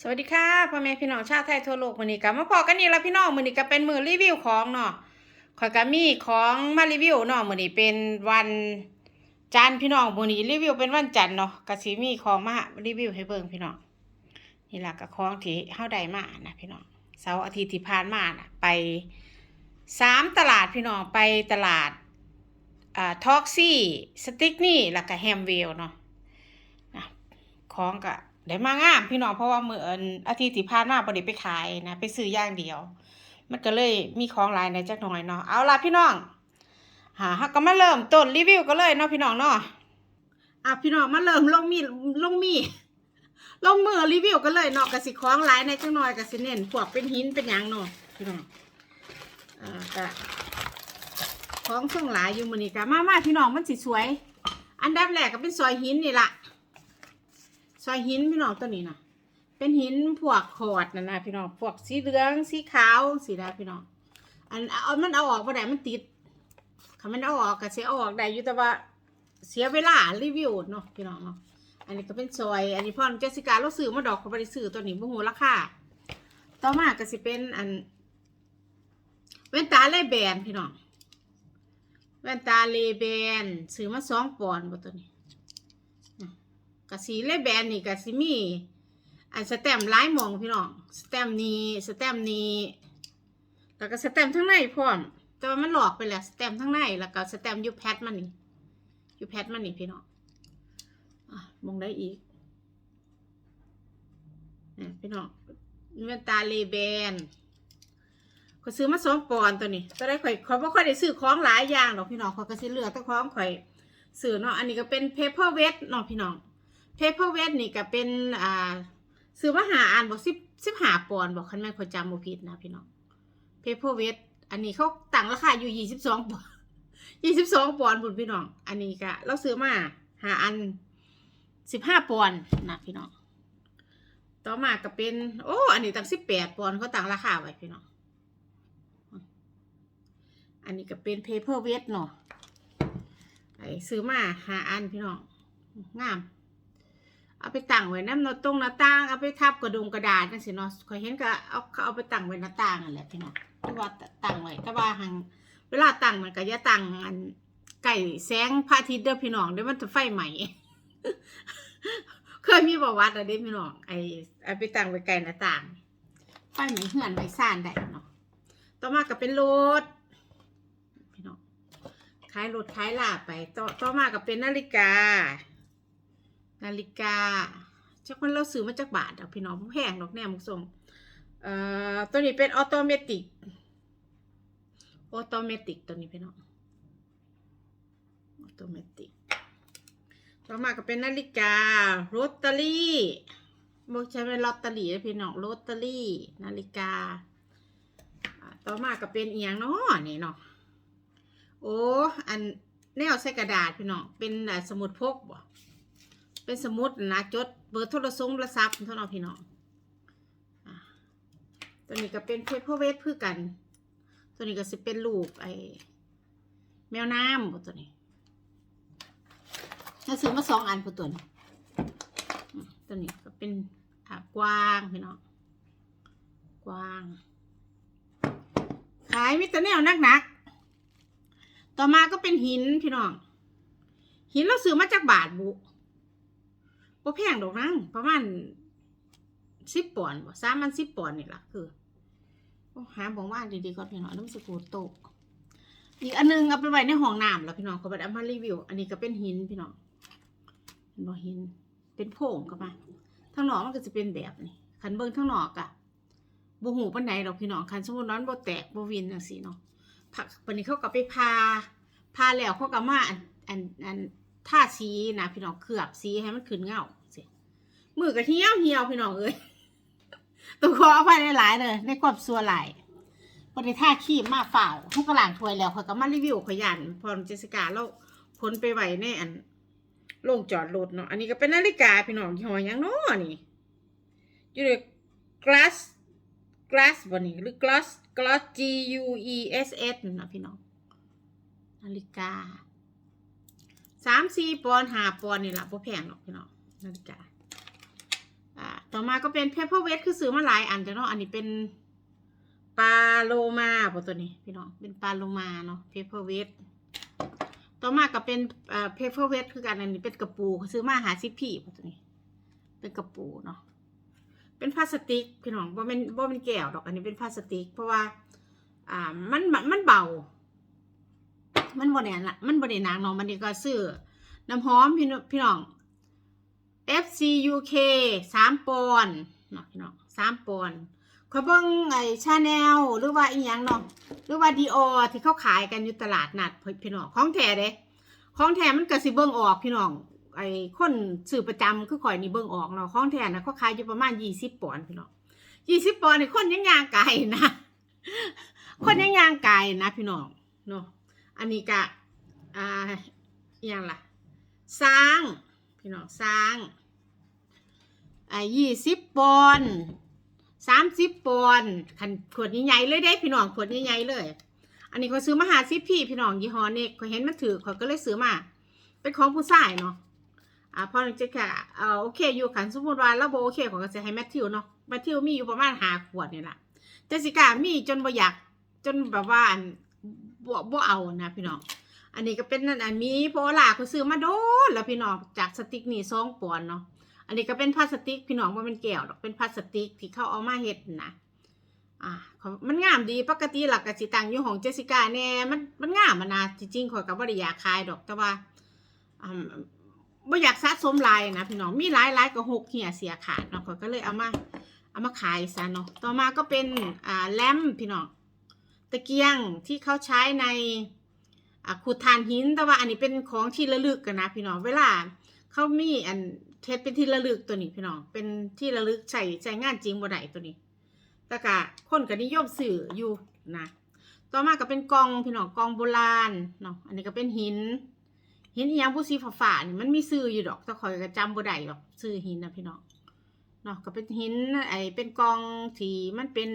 สวัสดีค่ะพ่อแม่พี่น้องชาวไทยทั่วโลกมื้อนี้ก็มาพอกันอีกแล้วพี่น้องมือนี้ก็เป็นมือรีวิวของเนาะข่อยก็มีของมารีวิวเนาะมือนี้เป็นวันจันทร์พี่น้องมือนี้รีวิวเป็นวันจันทร์เนาะก็สิมีของมารีวิวให้เบิ่งพี่น้องนี่แหละก็ของที่เฮาได้มานะพี่น้องเสาร์อาทิตย์ที่ผ่านมาน่ะไปสามตลาดพี่น้องไปตลาดอ่าท็อกซี่สติ๊กนี่แล้วก็แฮมเวลเนาะนะของก็ ได้มางามพี่น้องเพราะว่าเมื่ออาทิตย์ที่ผ่านมาบ่ได้ไปขายนะไปซื้ออย่างเดียว มันก็เลยมีของหลายในจักหน่อยเนาะเอาล่ะพี่น้องหาเฮาก็มาเริ่มต้นรีวิวกันเลยเนาะพี่น้องเนาะอะพี่น้องมาเริ่มลงมีลงมีลงมือรีวิวกันเลยเนาะก็สิของหลายในจักหน่อยก็สิเน้นพวกเป็นหินเป็นหยังเนาะพี่น้องอ่าก็ของเครื่งหลายอยู่มือนี้ก็มามาพี่น้องมันสิสวย อันดับแรกก็เป็นซอยหินนี่ละ ซอยหินพี่น้องตัวนี้นะเป็นหินพวกขอดนะนะพี่น้องพวกสีเหลืองสีขาวสีดาพี่น้องอันเอามันเอาออกบ่ได้มันติดคำมันเอาออกก็เสียเอาออกได้อยู่แต่ว่าเสียเวลารีวิวเนาะพี่น้องเนาะอันนี้ก็เป็นซอย อันนี้พ่อเจสิกาเราซื้อมาดอกเขาบ่ได้ซื้อตัวนี้บ่ฮู้ราคาต่อมาก็สิเป็นอันแว่นตาเลแบนพี่น้องแว่นตาเลแบนซื้อมาสองปอนด์บ่ตัวนี้ กะสีเลแบนนี่กะสิมีอันสแตมป์หลายหมองพี่น้องสแตมนี้สแตมนี้แล้วก็สแตมทั้งในพร้อม แต่ว่ามันหลอกไปแล้วสแตมทั้งในแล้วก็สแตมยูแพดมันนี่ยูแพดมันนี่พี่น้องอมองได้อีกนี่พี่น้องแว่นตาเลแบนก็ซื้อมาสองปอนตัวนี้ตอนแรกข่อยข่อยบ่ค่อยได้ซื้อของหลายอย่างหรอกพี่น้องข่อยก็สิเลือกแต่ของข่อยซื้อเนาะอันนี้ก็เป็นเพเปอร์เวทเนาะพี่น้อง เพเปอร์เวทนี่ก็เป็นอ่าซื้อมาหาอ่านบอกสิบสิบหาปอนบอกคันแม่นคนจำบ่ผิดนะพี่น้องเพเปอร์เวทอันนี้เขาตั้งราคาอยู่ยี่สิบสองปอนยี่สิบสองปอนด์พุ่นพี่น้อง อันนี้ก็เราซื้อมาหาอันสิบห้าปอนนะพี่น้องต่อมาก็เป็น โอ้อันนี้ตั้งสิบแปดปอนเขาตั้งราคาไว้พี่น้องอันนี้ก็เป็นเพเปอร์เวทเนาะไอซื้อมาหาอันพี่น้องงาม เอาไปตั้งไว้น้ำหน้าตรงหน้าต่างเอาไปทับกระดงกระดาษนั่นสิเนาะคอยเห็นก็เอาเขาเอาไปตั้งไว้หน้าต่างนั่นแหละพี่น้องที่ว่าตั้งไว้ก็ว่าหังเวลาตั้งมันก็อย่าตั้งอันไก่แสงพระอาทิตย์เด้อพี่น้องเดี๋ยวมันจะไฟไหมเคยมีประวัติอะเด้พี่น้องไอ้เอาไปตั้งไว้ไก่หน้าต่าง ไฟไหมเหือนไว้ซ่านได้เนาะต่อมาก็เป็นรถพี่น้องขายรถขายลาไปต่อต่อมาก็เป็นนาฬิกา นาฬิกาจักมันเราซื้อมาจากบาทเอาพี่น้องแพงดอกแน่มุกสมเอ่อตัวนี้เป็นออโตเมติกออโตเมติกตัวนี้พี่น้องออโตเมติกต่อมาก็เป็นนาฬิกาโรตเตอรี่บอกใช้เป็นลอตเตอรี่นะพี่น้องโรตเตอรี่ นาฬิกา ต่อมาก็เป็นเอียงเนาะนี่เนาะโอ้อันแนวใส่กระดาษพี่น้องเป็นสมุดพกบ่ เป็นสมุดนะจดเบอร์โทรศัพท์โทรศัพท์ท่านพี่น้องตัวนี้ก็เป็นเพเปอร์เวทเพื่อกัน ตัวนี้ก็จะเป็นรูปไอ้แมวน้ำบ่ตัวนี้ถ้าซื้อมาสองอันพอตัวนี้ตัวนี้ก็เป็นกว้างพี่น้องกว้าง ขายมิตรแนวหนักๆต่อมาก็เป็นหินพี่น้อง หินเราซื้อมาจากบาทบุ บ่แพงดอกนังประมาณสิบปอนด์บ่สามมันสิบปอนด์นี่ล่ะคือหาบอกว่าดีๆก่อนพี่น้องน้ำสกูโตกอีกอันหนึงเอาไปไว้ในห้องน้ำแล้วพี่น้องเขาไปเอามารีวิว อันนี้ก็เป็นหินพี่น้องเห็นบ่หิน เป็นโพงก็มาทั้งหนอกมันก็จะเป็นแบบนี้คันเบิ่งทั้งหนอกอะบ่หูปานใดดอกพี่น้องคันสมมุตินั้นบ่แตกบ่วินจังซี่เนาะผักปานนี้เขาก็ไปพาพาแล้วเขาก็มาอันอันอัน ท่าสีนะพี่น้องเคลือบสีให้มันขึ้นเงาสิมือก็เหี่ยวเหี่ยวพี่น้องเอ้ยต้องขออภัยหลายๆเลยในความสัวหลายพอได้ท่าขีมมาฝ่าวทุกกระหลางถวยแล้วเขาก็มารีวิวขยันพรเจสิกาแล้วพ้นไปไหวในอันโรงจอดรถเนาะอันนี้ก็เป็นนาฬิกาพี่น้องยี่ห้อยังเนาะนี่อยู่ใน glass glass บ่นี่หรือ glass glass G U E S S นะพี่น้องนาฬิกา สามสี่ปอนห้าปอนนี่แหละพอแพงหรอกพี่น้องนาฬิกาอ่าต่อมาก็เป็นเพเปอร์เวทคือซื้อมาหลายอันแต่เนาะอันนี้เป็นปลาโลมาป่ะตัวนี้พี่น้องเป็นปลาโลมาเนาะเพเปอร์เวทต่อมาก็เป็นเพเปอร์เวทคือกันอันนี้เป็นกระปูซื้อมาหาซิพี่ป่ะตัวนี้ เป็นกระปูเนาะเป็นพลาสติกพี่น้องว่าเป็นว่าเป็นแก้วดอกอันนี้เป็นพลาสติก เพราะว่าอ่ามันมันเบา มันบริเนละมันบริเนางเนาะมันนี่ก็ซื้อน้ำหอมพี่น้องพี่น้อง FCUK สามปอนเนาะพี่น้องสามปอนขอยเบิ่งไอ้ชาแนลหรือว่าอีหยังเนาะหรือว่าดีออที่เขาขายกันอยู่ตลาดนัดพี่น้องของแท้เด้ของแท้มันก็สิเบิ่งออกพี่น้องไอ้คนซื้อประจำคือข่อยนี่เบิ่งออกเนาะของแท้นะเขาขายอยู่ประมาณยี่สิบปอนพี่น้องยี่สิบปอนนี่คนยังย่างไกลนะ คนยังย่างไกลนะพี่น้องเนาะ อันนี้ก็อ่าอหยังล่ะสร้างพี่น้องสร้างอ่ายี่สิบปอนด์สามสิบปอนด์ขันขวดใหญ่ๆเลยได้พี่น้องขวดใหญ่ๆเลย อันนี้เขาซื้อมาหาซิพี่พี่น้องยี่ห้อเน็กเขาเห็นมันถือเขาก็เลยซื้อมาเป็นของผู้ชายเนาะอ่าพอจะแค่เอ่อโอเคอยู่ขันสมมติว่าเราโบโอเคเขาก็จะให้แมทธิวเนาะแมทธิวมีอยู่ประมาณหาขวดนี่แหละเจสิก้ามีจนบ่อยากจนแบบว่า บ่บ่เอานะพี่น้องอันนี้ก็เป็นนั่นอันมีโพลาเขาซื้อมาโดนแล้วพี่น้องจากสติกนี่สองปอนเนาะอันนี้ก็เป็นพลาสติกพี่น้องว่าเป็นแก้วดอกเป็นพลาสติกที่เขาเอามาเฮ็ดนะอ่ามันงามดีปกติหลักกสิตังอยู่ของเจสิก้าแน่มันมันงามมันะจริงๆขอยก็บ่ได้อยากขายดอกแต่ว่าอ่าบ่อยากสะสมลายนะพี่น้องมีหลายหลายก็หกเหี่ยเสียขาดเนาะขอยก็เลยเอามาเอามาขายซะเนาะต่อมาก็เป็นอ่าแลมพี่น้อง ตะเกียงที่เขาใช้ในขุดทานหิน แต่ว่าอันนี้เป็นของที่ระลึกกันนะพี่น้อง เวลาเขามีอันเทสเป็นที่ระลึกตัวนี้พี่น้อง เป็นที่ระลึกใช้ใช้งานจริงบ่ได้ตัวนี้แต่กะคนก็นิยมซื้ออยู่นะ ต่อมาก็เป็นกองพี่น้องกองโบราณเนาะ อันนี้ก็เป็นหิน หินอียงผู้สีฟ้าๆนี่มันมีซื้ออยู่ดอกแต่คอยก็จำบ่ได้หรอกซื้อหินนะพี่น้อง เนาะก็เป็นหินไอเป็นกองที่มันเป็น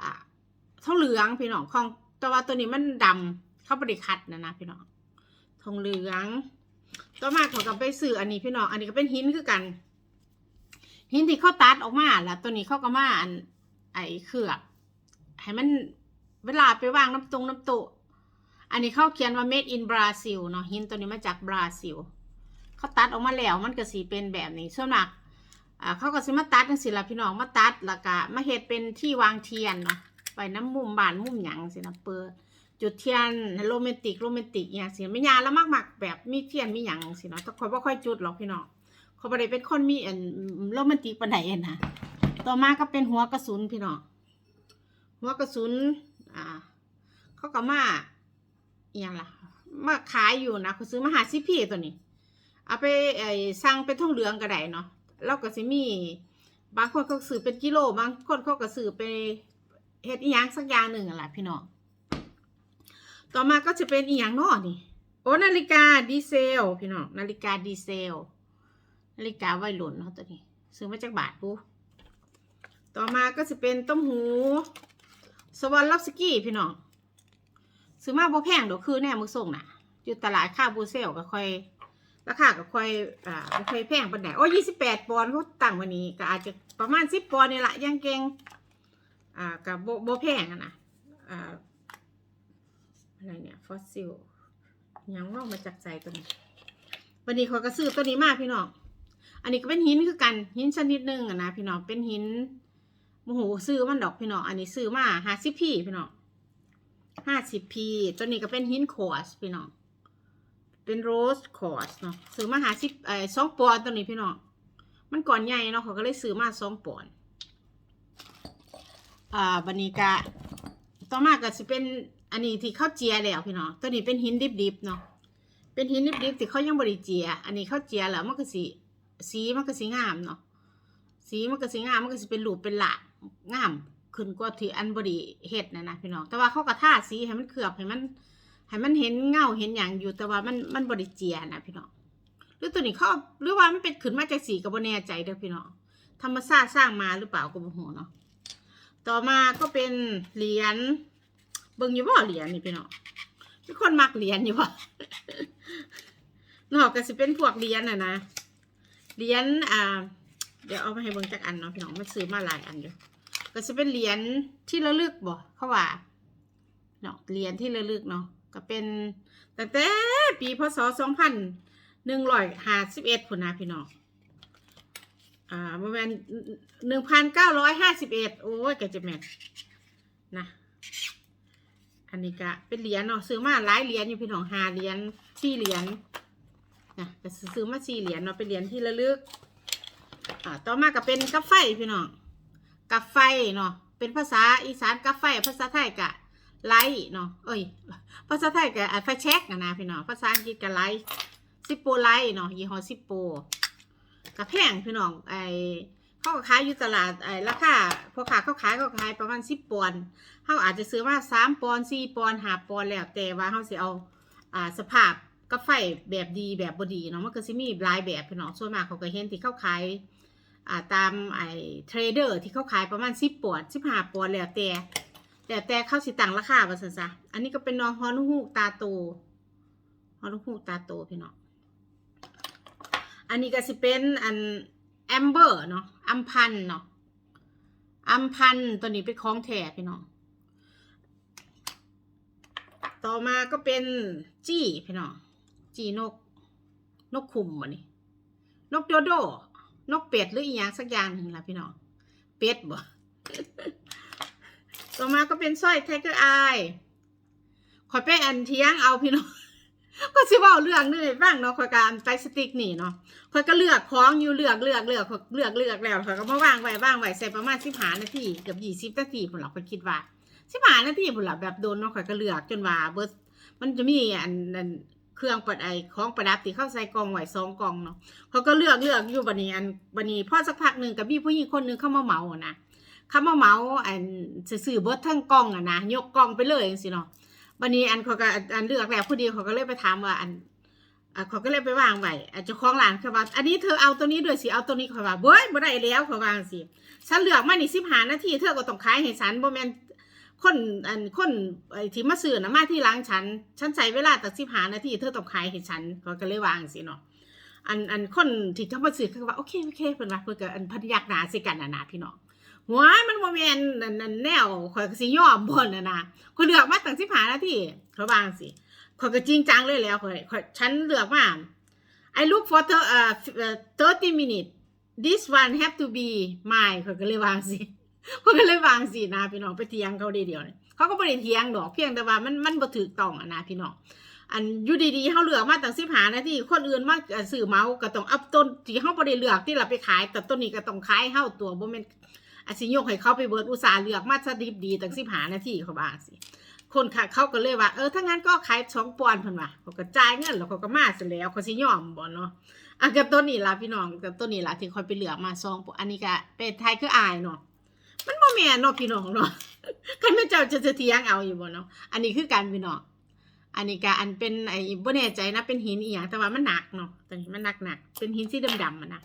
อ่า ทองเหลืองพี่น้องของแต่ว่าตัวนี้มันดำเข้าบริคัดนะนะพี่น้องทองเหลือง ต่อมาเขาก็ไปซื้ออันนี้พี่น้องอันนี้ก็เป็นหินคือกัน หินที่เขาตัดออกมาแล้วตัวนี้เขาก็มาอันไอ้เคลือบให้มันเวลาไปวางน้ำตรงน้ำโตะอันนี้เขาเขียนว่า made in Brazil เนาะหินตัวนี้มาจากบราซิลเขาตัดออกมาแล้วมันก็สีเป็นแบบนี้ส่วนมากเขาก็สิมาตัดจังสิละพี่น้องมาตัดแล้วก็มาเฮ็ดเป็นที่วางเทียนเนาะ ไปน้ำมุมบานมุมหยังสินะเปิดจุดเทียนโรแมนติกโรแมนติกอย่างสิไม่ยาแล้วมากๆแบบมีเทียนมีหยังสินะแต่คอยบ่ค่อยจุดหรอกพี่น้องเขาบ่ได้เป็นคนมีอันโรแมนติกปานใดอะนะต่อมาก็เป็นหัวกระสุนพี่น้องหัวกระสุนอ่า เขาก็มาอย่างล่ะมาขายอยู่นะเขาซื้อมาหาซิพี่ตัวนี้ เอาไปไอ้สั่งเป็นทองเหลืองก็ได้เนาะแล้วก็สิมี บางคนเขาซื้อเป็นกิโล บางคนเขาก็ซื้อไป เฮ็ดอีหยังสักอย่างหนึ่งอะล่ะพี่น้อง ต่อมาก็จะเป็นอีหยังนอนี่ โอ้นาฬิกาดีเซล พี่น้องนาฬิกาดีเซล นาฬิกาไวัยรุ่นเนาะตัวนี้ ซื้อมาจากบาทปูต่อมาก็จะเป็นต้มหูสวรรค์ล็อบสกี้พี่น้องซื้อมาบ่แพงเดอกคือแน่มือส่งน่ะ อยู่ตลาดค่าบูเซลก็ค่อยราคาก็ค่อยอ่าบ่ค่อยแพงปานใดโอ้ยี่สิบแปดปอนด์เขาตั้งวันนี้ก็อาจจะประมาณสิบปอนด์นี่แหละยังเก่ง อ่ากับโบแพงอะนะอ่าอะไรเนี่ยฟอสซิลยังงอกมาจากใจตัวนี้วันนี้เขาก็ซื้อตัวนี้มากพี่น้องอันนี้ก็เป็นหินคือกันหินชนิดหนึ่งอะนะพี่น้องเป็นหินโมโหซื้อมันดอกพี่น้องอันนี้ซื้อมาห้าสิบพีพี่น้องห้าสิบพีตัวนี้ก็เป็นหินคอร์สพี่น้องเป็นโรสคอร์สเนาะซื้อมาหาสิบเอ่อสองปอนด์ตัวนี้พี่น้องมันก่อนใหญ่เนาะเขาก็เลยซื้อมาสองปอนด์ อ่าบันนี้กะต่อมาก็สิเป็นอันนี้ที่เข้าเจียแล้วพี่น้องตัวนี้เป็นหินดิบๆเนาะเป็นหินดิบๆที่เขายังบริเจีย อันนี้เข้าเจียแล้วมันก็สีสีมันก็สีงามเนาะสีมันก็สีงามมันก็สิเป็นหลูปเป็นหลากงามขึ้นกว่าที่อันบริเฮ็ดนะนะพี่น้องแต่ว่าเขาก็ทาสีให้มันเคลือบให้มันให้มันเห็นเงาเห็นอย่างอยู่แต่ว่ามันมันบริเจียนะพี่น้องหรือตัวนี้เขาหรือว่ามันเป็นขึ้นมาจากสีกับ่แน่ใจเด้อพี่น้องธรรมชาติสร้างมาหรือเปล่าก็บ่ฮู้เนาะ ต่อมาก็เป็นเหรียญเบิ่งอยู่บ่เหรียญนี่พี่น้องมีคนมักเหรียญอยู่บ่นอกก็สิเป็นพวกเหรียญน่ะนะเหรียญอ่า เดี๋ยวเอาไปให้เบิ่งจักอันเนาะพี่น้องมันซื้อมาหลายอันอยู่ก็จะเป็นเหรียญที่ระลึกบ่เขาว่าเนาะเหรียญที่ระลึกเนาะก็เป็นตั้งแต่ปีพศสองพันหนึ่งร้อยห้าสิบเอ็ดพุ่นนะพี่น้อง อ่าประมาณหนึ่งพันเก้าร้อยห้าสิบเอ็ดโอ้ยแกจะแม่นนะอันนี้ก็เป็นเหรียญเนาะซื้อมาหลายเหรียญอยู่พี่น้องหาเหรียญสี่เหรียญนะก็ซื้อมาสี่เหรียญเนาะเป็นเหรียญที่ระลึกอ่าต่อมาก็เป็นกาไฟพี่น้องกาไฟเนาะเป็นภาษาอีสานกาไฟภาษาไทยกะไลท์เนาะเอ้ยภาษาไทยกะอ่าไฟแช็กนะนะพี่น้องภาษาอังกฤษกะไลท์ซิปโปไลท์เนาะยี่ห้อซิปโป กะแพงพี่น้องไอเขาก็ขายอยู่ตลาดไอ้ราคาพอขาเขาขายเขาขายประมาณสิบปอนด์เขาอาจจะซื้อมาสามปอนด์สี่ปอนด์ห้าปอนด์แล้วแต่ว่าเขาสิเอาอ่าสภาพกาไฟแบบดีแบบบดีเนาะมันก็สิมีหลายแบบพี่น้องส่วนมากเขาก็เห็นที่เขาขายอ่าตามไอ้เทรดเดอร์ที่เขาขายประมาณสิบปอนด์สิบห้าปอนด์แล้วแต่แต่แต่เขาสิตังราคาว่าซั่นซะอันนี้ก็เป็นน้องฮอนุฮูกตาโตฮอนุฮูกตาโตพี่น้อง อันนี้ก็สิเป็นอันแอมเบอร์เนาะอัมพันเนาะอัมพันตัวนี้เป็นของแท้พี่น้องต่อมาก็เป็นจี้พี่น้องจี้นก นกขุมวะนี่นกโดโด นกเป็ดหรืออีหยังสักอย่างหนึ่งละพี่น้องเป็ดบ่ต่อมาก็เป็นสร้อยไทเกอร์อายขอยไปอันเทียงเอาพี่น้อง ก็สิเว่าเรื่องนึงให้ฟังเนาะขอยการไปสติ๊กนี่เนาะขอยก็เลือกของอยู่เลือกเลือกเลือกข้อยเลือกเลือกแล้วขอยก็มาวางไว้วางไว้ใส่ประมาณสิบหานาทีเกือบยี่สิบนาทีผมหลักขอยคิดว่าสิบหานาทีผมหลักแบบโดนเนาะขอยก็เลือกจนว่าเบิร์มันจะมีอันนั้นเครื่องประไอของประดับที่เข้าใส่กองไว้สองกองเนาะเขาก็เลือกเลือกอยู่บันนี้อันบันนี้พอสักพักหนึ่งกับพี่ผู้หญิงคนหนึ่งเข้ามาเหมาอะนะเข้ามาเหมาอันสื่อเบิร์ดทั้งกองอะนะยกกองไปเลยจังสิเนาะ บันนี้อันเขาก็อันเลือกแล้วผู้ดีเขาก็เลยไปถามว่าอันอะเขาก็เลยไปวางไว้อันเจ้าของร้านเขาว่าอันนี้เธอเอาตัวนี้ด้วยสิ เอาตัวนี้เขาว่าเบ้ยบ่ได้แล้วเขาวางสิฉันเลือกมานี่สิบหานาทีเธอก็ต้องขายให้ฉันบ่แมนคนอันคนไอ้ที่มาซื้อนะมาที่ร้านฉัน ฉันใช้เวลาตักสิบหานาทีเธอต้องขายให้ฉันเขาก็เลยวางสิเนาะอันอันคนที่เขามาซื้อเขาก็ว่าโอเคโอเคเพิ่นว่าเพิ่นก็อันพันยักหนาสิกันน่ะนะพี่น้อง หัวมันบ่แม่นนั่นแนวข่อยก็สิยอมบ่น่ะนะข่อยเลือกมาตั้ง15นาทีเขาว่างซี่ข่อยก็จริงจังเลยแล้วข่อยข่อยฉันเลือกมา I look for the uh, uh, 30 minutes this one have to be mine ข่อยก็เลยวางซี่ข่อยก็เลยวางซี่นะพี่น้องไปเถียงเขาเดียวๆนี่เขาก็บ่ได้เถียงดอกเพียงแต่ว่ามันมันบ่ถูกต้องอะนะพี่น้องอันอยู่ดีๆเขาเลือกมาตั้งสิบหานาทีคนอื่นมาเอ่อซื้อเมาส์ก็ต้องเอาต้นที่เขาบ่ได้เลือกที่เราไปขายแต่ต้นนี้ก็ต้องขายเฮาตัวบ่แม่น อาสิยกให้เขาไปเบิร์ดอุตสาห์เลือกมาซะดิบดีตั้งสิบหานาทีเขาว่าสิคนค่ะเขาก็เลยว่าเออถ้างั้นก็ขายสองปอนด์เพิ่นว่าเขาก็จ่ายเงินแล้วเขาก็มาเสร็จแล้วเขาสิยอมบ่เนาะอันกับต้นนี้ล่ะพี่น้องกับต้นนี้ล่ะที่คอยไปเหลือมาสองปอนด์อันนี้ก็เป็นไทยคืออายเนาะมันบ่แม่นเนาะพี่น้องเนาะคันแม่เจ้าจะจะเถียงเอาอยู่บ่เนาะอันนี้คือการพี่น้องอันนี้ก็อันเป็นไอ้บ่แน่ใจนะเป็นหินอีหยังแต่ว่ามันหนักเนาะตัวนี้มันหนักหนักเป็นหินสีดำๆอะนะ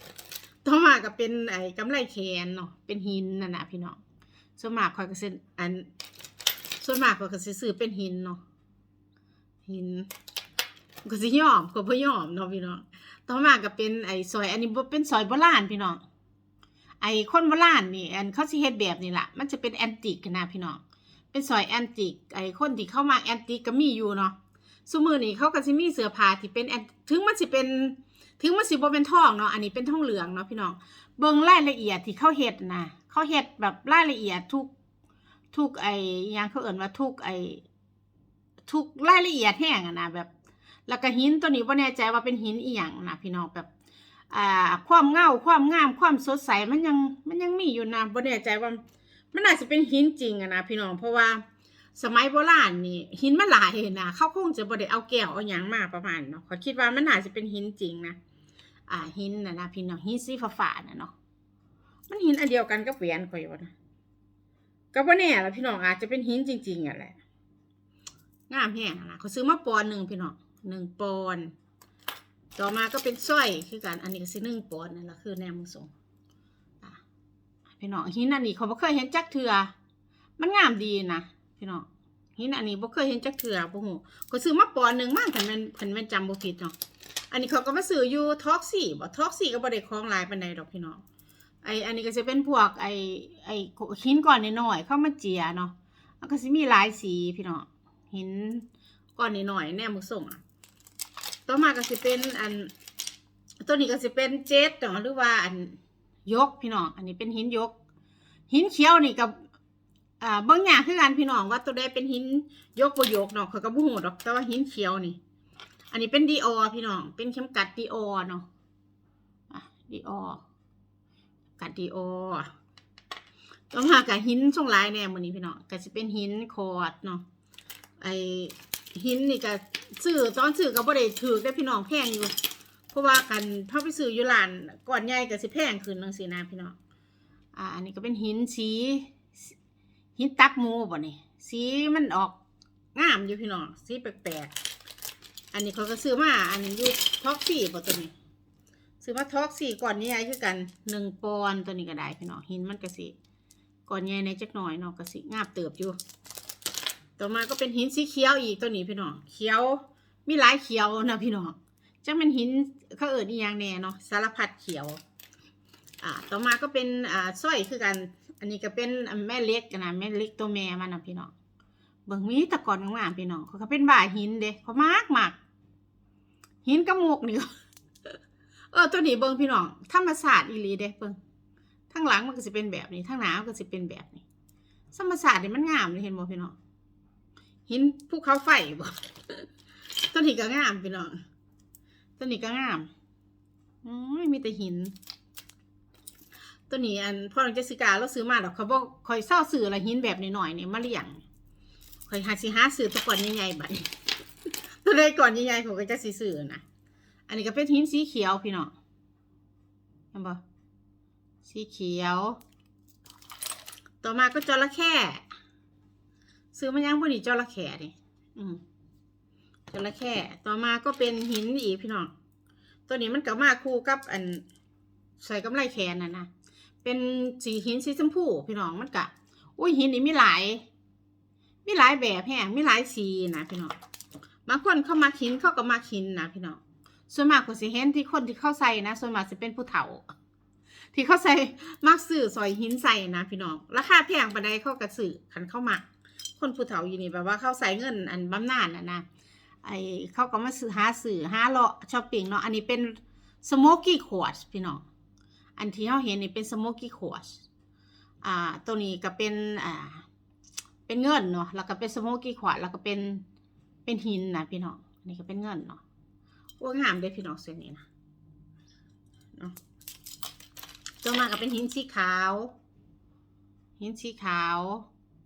ต่อมาก็เป็นไอ้กำไรแขนเนาะเป็นหินนั่นนะพี่น้องส่วนมากข่อยก็สิอันส่วนมากข่อยก็ซื้อเป็นหินเนาะหินก็สิยอมก็บ่ยอมเนาะพี่น้องต่อมาก็เป็นไอ้ซอยอันนี้เป็นซอยโบราณพี่น้องไอ้คนโบราณนี่อันเขาสิเฮ็ดแบบนี้ล่ะมันจะเป็นแอนติกนะพี่น้องเป็นซอยแอนติกไอ้คนที่เข้ามาแอนติกก็มีอยู่เนาะสมือนี้เขาก็สิมีเสื้อผ้าที่เป็นแอนถึงมันสิเป็น ถึงมันสิบ่เป็นทองเนาะอันนี้เป็นทองเหลืองเนาะพี่น้องเบิ่งรายละเอียดที่เขาเฮ็ดนะเขาเฮ็ดแบบรายละเอียดทุกทุกไอ้ยังเขาเอ่นว่าทุกไอ้ทุกรายละเอียดแห้งอะนะแบบ แล้วก็หินตัวนี้บ่แน่ใจว่าเป็นหินอีหยังนะพี่น้องแบบอ่าความเงาความงามความสดใสมันยังมันยังมีอยู่นะบ่แน่ใจว่ามันอาจจะเป็นหินจริงอะนะพี่น้องเพราะว่า สมัยโบราณนี่หินมันหลายนะเขาคงจะบ่ได้เอาแก้วเอาหยังมาประมาณเนาะเขาคิดว่ามันอาจจะเป็นหินจริงนะอ่าหินนะนะพี่น้องหินสีฟ้าๆนะเนาะมันหินอันเดียวกันกับแหวนข่อยว่านะก็บ่แน่ละพี่น้องอาจจะเป็นหินจริงๆอะแหละงามแฮงนะเขาซื้อมาปอนหนึ่งพี่น้องหนึ่งปอนต่อมาก็เป็นสร้อยคือกันอันนี้ก็สิหนึ่งปอนนั่นแหละคือแนวมือสงพี่น้องหินอันนี้เขาบ่เคยเห็นจักเทือมันงามดีนะ พี่น้องหินอันนี้บ่เคยเห็นจักเทือบ่ฮู้ก็ซื้อมาปอนหนึงมั่งคันแม่นคันแม่นจำบ่ผิดเนาะอันนี้เขาก็มาซื้ออยู่ท็อกซี่บ่ท็อกซี่ก็บ่ได้ของลายปานใดดอกพี่น้องไออันนี้ก็จะเป็นพวกไอไอหินก้อนน้อยเข้ามาเจียเนาะมันก็สิมีหลายสีพี่น้องหินก้อนน้อยแน่มือส่งอะต่อมาก็สิเป็นอันตัวนี้ก็สิเป็นเจ็ดเนาะหรือว่าอันยกพี่น้องอันนี้เป็นหินยก หินเขียวนี่กับ อ่าบางอย่างคือกันพี่น้องว่าตัวใดเป็นหินยกบ่ยกเนาะเขาก็บ่ฮู้ดอกแต่ว่าหินเขียวนี่ อันนี้เป็นดีออพี่น้อง เป็นเข็มกัดดีออเนาะดีออกัดดีออต้องหากับหินช่องลายแน่มื้อนี้พี่น้องก็สิเป็นหินคอร์ดเนาะไอหินนี่ก็ซื้อตอนซื้อก็บ่ได้ถือได้พี่น้องแพงอยู่ เพราะว่ากันถ้าไปซื้ออยู่ร้านก่อนใหญ่ก็สิแพงขึ้นจังซี่นะพี่น้องอ่าอันนี้ก็เป็นหินสี หินตักมูบ่นี่สีมันออกงามอยู่พี่น้องสีแปลกๆอันนี้เขาก็ซื้อมา อันนี้อยู่ท็อกซี่บ่ตัวนี้ซื้อมาท็อกซี่ก่อนใหญ่คือกันหนึ่งปอนตัวนี้ก็ได้พี่น้องหินมันก็สิก่อนใหญ่ในจักหน่อยเนาะก็สิงามเติบอยู่ ต่อมาก็เป็นหินสีเขียวอีกตัวนี้พี่น้องเขียวมีหลายเขียวนะพี่น้องจังเป็นหินเขาเอิดอีหยังแน่เนาะสารพัดเขียว อ่าต่อมาก็เป็นอ่าสร้อยคือกัน อันนี้ก็เป็นแม่เล็กนะแม่เล็กตัวแม่มันนะพี่น้องเบิ่งมีแตะกอนงามพี่น้องเขาเป็นบ่าหินเด้เขามากมากหินกระมูกนี่เออตัวนี้เบิ่งพี่น้องธรรมศาสตร์อีหลีเด้เบิ่งทั้งหลังมันก็สิเป็นแบบนี้ทั้งหน้ามันก็สิเป็นแบบนี้ธรรมศาสตร์นี่มันงามเลยเห็นบ่พี่น้องหินภูเขาไฟบ่ตัวนี้ก็งามพี่น้องตัวนี้ก็งามอืมมีแต่หิน ตัวนี้อันพ่อน้องเจสสิกาเราซื้อมาดอกเขาบอกคอยเศร้าซื้ออะไรหินแบบนี้หน่อยเนี่ยมาเลี้ยงคอยหาสิหาซื้อตัวก่อนใหญ่ๆบัดนี้ตัวใดก่อนใหญ่ๆผมก็จะสิซื้อนะอันนี้ก็เป็นหินสีเขียวพี่น้องเห็นบ่สีเขียว ต่อมาก็จระเข้ซื้อมายังพวกนี้จระเข้นี่อืมจระเข้ต่อมาก็เป็นหินอีกพี่น้องตัวนี้มันก็มาคู่กับอันใส่กำไรแขนน่ะนะ เป็นสีหินสีชมพูพี่น้องมันกะอุ้ยหินนี่มีหลาย มีหลายแบบแฮงมีหลายสีนะพี่น้องบางคนเข้ามาหินเข้าก็มาหินนะพี่น้องส่วนมากก็สิเห็นที่คนที่เข้าใส่นะ ส่วนมากจะเป็นผู้เฒ่า ที่เข้าใส่มักซื้อซอยหินใส่นะพี่น้องราคาแพงปานใดเขาก็ซื้อคันเข้ามาคนผู้เฒ่าอยู่นี่แบบว่าเข้าใส่เงินอันบำนาญน่ะนะไอเขาก็มาซื้อหาสื่อหาเลาะช้อปปิ้งเนาะอันนี้เป็นสโมกกี้ขวดพี่น้อง อันที่เราเห็นนี่เป็นสโมกี้ขวดอ่าตัวนี้ก็เป็นอ่าเป็นเงินเนาะแล้วก็เป็นสโมกี้ขวดแล้วก็เป็นเป็นหินนะพี่น้องอันนี้ก็เป็นเงินเนาะโอ้งามเด้พี่น้องเส้นนี้นะเนาะตัวมาก็เป็นหินสีขาว หินสีขาว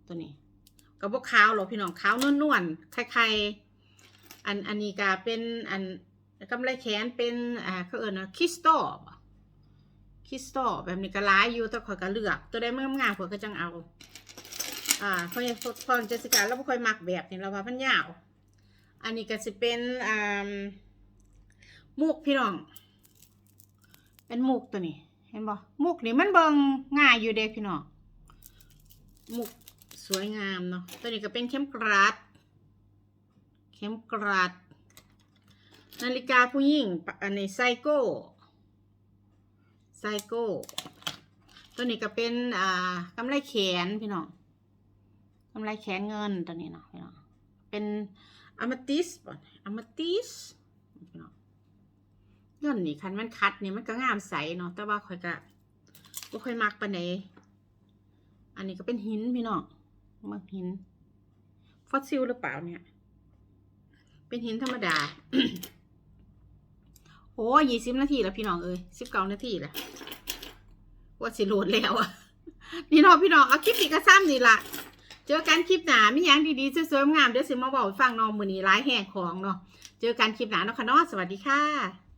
ตัวนี้ก็บ่ขาวหรอพี่น้องขาวนวลๆคล้ายๆอันอันนี้ก็เป็นอันกำไรแขนเป็นอ่าเขาเอิญนะคริสตัล คริสตัลแบบนี้ก็ร้ายอยู่แต่ขอยก็เลือก ตัวได้เมื่องามขอยก็จังเอา อ่าพราะยังพอเจสิกาเราไม่ค่อยมักแบบนี้เราว่ามันยาว อันนี้ก็จะเป็นอ่ามูกพี่น้อง เป็นมูกตัวนี้ เห็นบ่มูกนี่มันเบิงง่ายอยู่เด้พี่น้องมูกสวยงามเนาะ ตัวนี้ก็เป็นเข้มกรัด เข็มกลัด นาฬิกาผู้หญิงอันนี้ไซโก้ ไซโก้ ตัวนี้ก็เป็นอ่ากำไรแขนพี่น้องกำไรแขนเงินตัวนี้เนาะพี่น้องเป็นอะมาติสป่ะอะมาติสพี่น้องเงินนี่คันมันคัดนี่มันก็งามใสเนาะแต่ว่าค่อยก็บ่ค่อยมักปานใดอันนี้ก็เป็นหินพี่น้องมักหิน ฟอสซิลหรือเปล่าเนี่ย เป็นหินธรรมดา โอ้ยี่สิบนาทีแล้วพี่น้องเอ้ยสิบเก้านาทีแล้วว่าสิโหลดแล้วอะนี่เนาะพี่น้องเอาคลิปนี้ก็ซ้ำนี่ละเจอกันคลิปหนามียังดีๆสวยๆงามเดี๋ยวสิมาบอกฟังน้องมือนี้ร้ายแหกของเนาะเจอกันคลิปหนาเนาะค่ะเนาะสวัสดีค่ะ